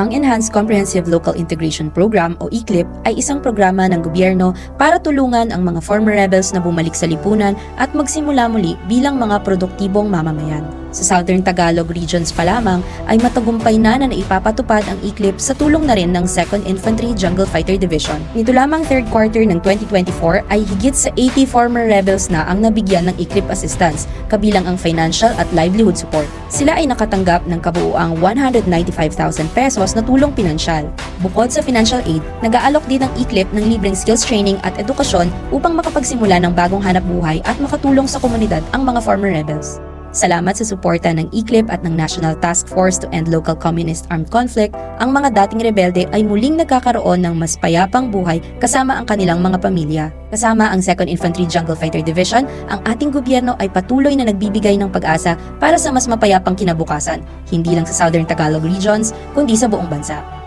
Ang Enhanced Comprehensive Local Integration Program o ECLIP ay isang programa ng gobyerno para tulungan ang mga former rebels na bumalik sa lipunan at magsimula muli bilang mga produktibong mamamayan. Sa Southern Tagalog regions pa lamang ay matagumpay na na naipapatupad ang ECLIP sa tulong na rin ng 2nd Infantry Jungle Fighter Division. Nito lamang third quarter ng 2024 ay higit sa 80 former rebels na ang nabigyan ng ECLIP assistance, kabilang ang financial at livelihood support. Sila ay nakatanggap ng kabuuang 195,000 pesos na tulong pinansyal. Bukod sa financial aid, nag-aalok din ng ECLIP ng libreng skills training at edukasyon upang makapagsimula ng bagong hanap buhay at makatulong sa komunidad ang mga former rebels. Salamat sa suporta ng ECLIP at ng National Task Force to End Local Communist Armed Conflict, ang mga dating rebelde ay muling nagkakaroon ng mas payapang buhay kasama ang kanilang mga pamilya. Kasama ang 2nd Infantry Jungle Fighter Division, ang ating gobyerno ay patuloy na nagbibigay ng pag-asa para sa mas mapayapang kinabukasan, hindi lang sa Southern Tagalog regions, kundi sa buong bansa.